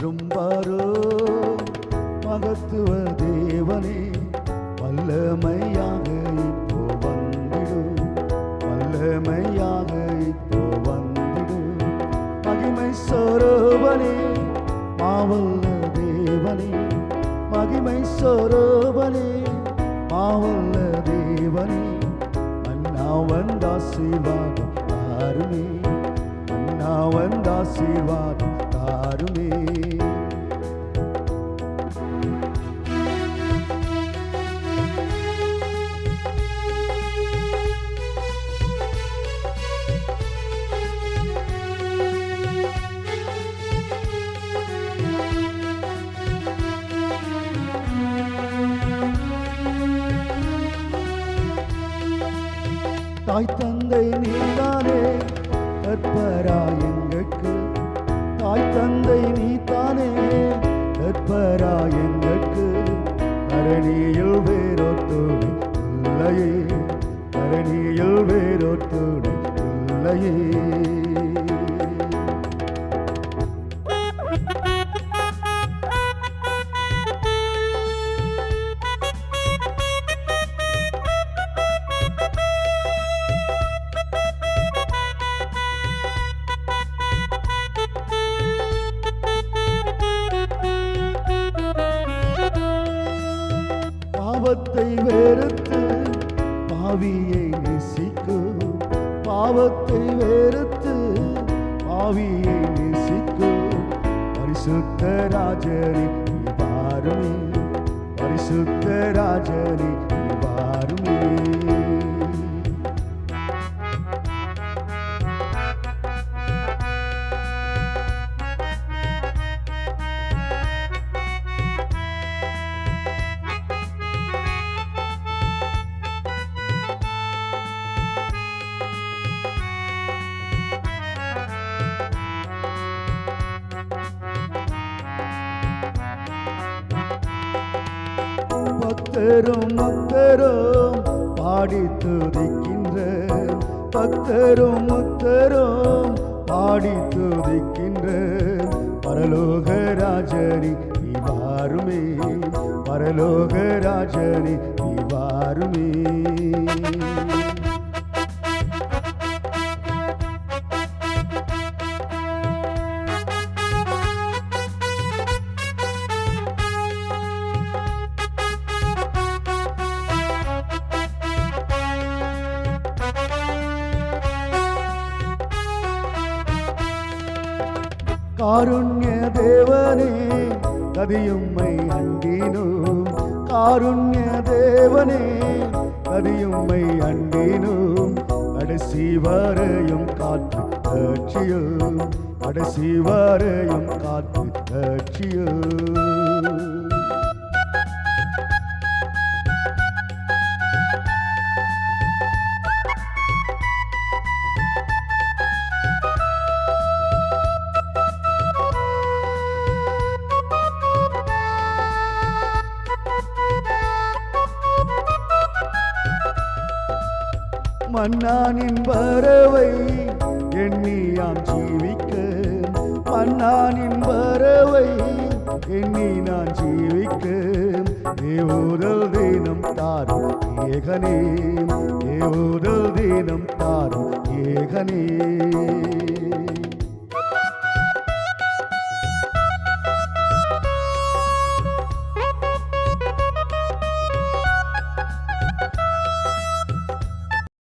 அரும்பாரோ மகத்துவ தேவனே வல்லமையாக இப்போ வந்திடும் வல்லமையாக இப்போ வந்திடும் மகிமை சொரூபனே மாவல்ல தேவனே. மகிமை சொரூபனே மாவல்ல தேவனே. அண்ணா வந்தாசீர்வாதம் தாருமே. அண்ணா வந்தாசீர்வாதம் தாருமே. தாய் தந்தை நீதானே கற்பராய் தாய் தந்தை நீதானே கற்பராய் எங்களுக்கு. தரணியில் வேறொத்துணை இல்லையே தரணியில் வேறொத்துணை இல்லையே. பாவத்தை வெறுத்து பாவியை நேசிக்கும். பாவத்தை வெறுத்து பாவியை நேசிக்கும். பரிசுத்த ராஜரி பாருமே பரிசுத்த ராஜரி பாருமே பக்தரும் பக்தரும் பாடி துதிக்கின்ற பக்தரும் பக்தரும் பாடி துதிக்கின்ற பரலோக ராஜனி நீ வாருமே பரலோக ராஜனி நீ வாருமே காருண்ய தேவனே கதியும்மை அண்டினோம் காருண்ய தேவனே கதியும்மை அண்டினோம் கடைசி வரையும் காத்து கட்சியோ கடைசி வரையும் காத்து கட்சியோ மன்னானின் பறவை எண்ணியாம் ஜீவிக்க. மன்னானின் பறவை எண்ணி நான் ஜீவிக்க. ஏவுதல் தினம் தாரும் ஏகனே ஏவுதல் தினம் தாரும் ஏகனே.